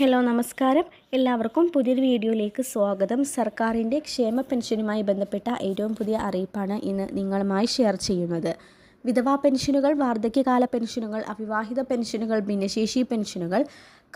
Hello നമസ്കാരം. എല്ലാവർക്കും പുതിയൊരു വീഡിയോയിലേക്ക് സ്വാഗതം. സർക്കാരിന്റെ ക്ഷേമ പെൻഷനുമായി ബന്ധപ്പെട്ട ഏറ്റവും പുതിയ അറിയിപ്പാണ് ഇന്ന് നിങ്ങളുമായി ഷെയർ ചെയ്യുന്നത്. വിധവാ പെൻഷനുകൾ വാർദ്ധക്യകാല പെൻഷനുകൾ അവിവാഹിത പെൻഷനുകൾ ഭിന്നശേഷി പെൻഷനുകൾ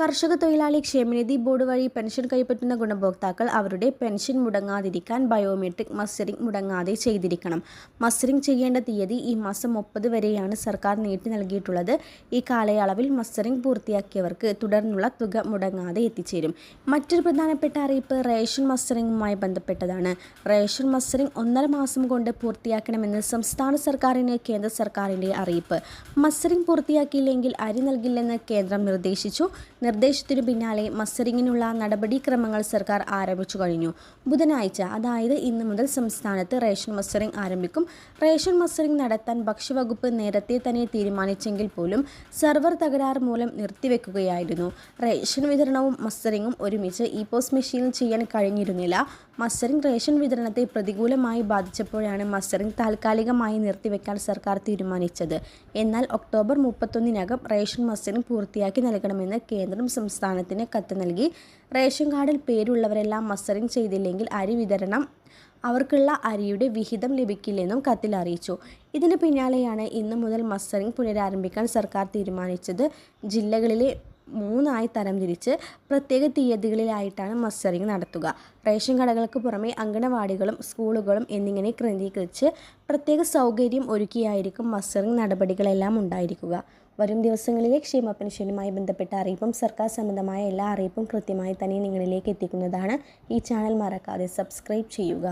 കർഷക തൊഴിലാളി ക്ഷേമനിധി ബോർഡ് വഴി പെൻഷൻ കൈപ്പറ്റുന്ന ഗുണഭോക്താക്കൾ അവരുടെ പെൻഷൻ മുടങ്ങാതിരിക്കാൻ ബയോമെട്രിക് മസ്റ്ററിംഗ് മുടങ്ങാതെ ചെയ്തിരിക്കണം. മസ്റ്ററിംഗ് ചെയ്യേണ്ട തീയതി ഈ മാസം മുപ്പത് വരെയാണ് സർക്കാർ നീട്ടി നൽകിയിട്ടുള്ളത്. ഈ കാലയളവിൽ മസ്റ്ററിംഗ് പൂർത്തിയാക്കിയവർക്ക് തുടർന്നുള്ള തുക മുടങ്ങാതെ എത്തിച്ചേരും. മറ്റൊരു പ്രധാനപ്പെട്ട അറിയിപ്പ് റേഷൻ മസ്റ്ററിംഗുമായി ബന്ധപ്പെട്ടതാണ്. റേഷൻ മസ്റ്ററിംഗ് ഒന്നര മാസം കൊണ്ട് പൂർത്തിയാക്കണമെന്ന് സംസ്ഥാന സർക്കാരിന് കേന്ദ്ര സർക്കാരിന്റെ അറിയിപ്പ്. മസ്റ്ററിംഗ് പൂർത്തിയാക്കിയില്ലെങ്കിൽ അരി നൽകില്ലെന്ന് കേന്ദ്രം നിർദ്ദേശിച്ചു. നിർദ്ദേശത്തിനു പിന്നാലെ മസ്റ്ററിങ്ങിനുള്ള നടപടിക്രമങ്ങൾ സർക്കാർ ആരംഭിച്ചു കഴിഞ്ഞു. ബുധനാഴ്ച അതായത് ഇന്ന് മുതൽ സംസ്ഥാനത്ത് റേഷൻ മസ്റ്ററിംഗ് ആരംഭിക്കും. റേഷൻ മസ്റ്ററിംഗ് നടത്താൻ ഭക്ഷ്യവകുപ്പ് നേരത്തെ തന്നെ തീരുമാനിച്ചെങ്കിൽ പോലും സെർവർ തകരാറ് മൂലം നിർത്തിവെക്കുകയായിരുന്നു. റേഷൻ വിതരണവും മസ്റ്ററിങ്ങും ഒരുമിച്ച് ഇ പോസ്റ്റ് മെഷീനിൽ ചെയ്യാൻ കഴിഞ്ഞിരുന്നില്ല. മസ്റ്ററിംഗ് റേഷൻ വിതരണത്തെ പ്രതികൂലമായി ബാധിച്ചപ്പോഴാണ് മസ്റ്ററിംഗ് താൽക്കാലികമായി നിർത്തിവെക്കാൻ സർക്കാർ തീരുമാനിച്ചത്. എന്നാൽ ഒക്ടോബർ മുപ്പത്തൊന്നിനകം റേഷൻ മസ്റ്ററിംഗ് പൂർത്തിയാക്കി നൽകണമെന്ന് കേന്ദ്രം സംസ്ഥാനത്തിന് കത്ത് നൽകി. റേഷൻ കാർഡിൽ പേരുള്ളവരെല്ലാം മസ്റ്ററിംഗ് ചെയ്തില്ലെങ്കിൽ അരി വിതരണം. അവർക്കുള്ള അരിയുടെ വിഹിതം ലഭിക്കില്ലെന്നും കത്തിൽ അറിയിച്ചു. ഇതിന് പിന്നാലെയാണ് ഇന്നു മുതൽ മസ്റ്ററിംഗ് പുനരാരംഭിക്കാൻ സർക്കാർ തീരുമാനിച്ചത്. ജില്ലകളിലെ മൂന്നായി തരംതിരിച്ച് പ്രത്യേക തീയതികളിലായിട്ടാണ് മസ്റ്ററിംഗ് നടത്തുക. റേഷൻ കടകൾക്ക് പുറമെ അങ്കണവാടികളും സ്കൂളുകളും എന്നിങ്ങനെ കേന്ദ്രീകരിച്ച് പ്രത്യേക സൗകര്യം ഒരുക്കിയായിരിക്കും മസ്റ്ററിംഗ് നടപടികളെല്ലാം ഉണ്ടായിരിക്കുക. വരും ദിവസങ്ങളിലെ ക്ഷേമ പെൻഷനുമായി ബന്ധപ്പെട്ട അറിയിപ്പും സർക്കാർ സംബന്ധമായ എല്ലാ അറിയിപ്പും കൃത്യമായി തന്നെ നിങ്ങളിലേക്ക് എത്തിക്കുന്നതാണ് ഈ ചാനൽ മറക്കാതെ സബ്സ്ക്രൈബ് ചെയ്യുക.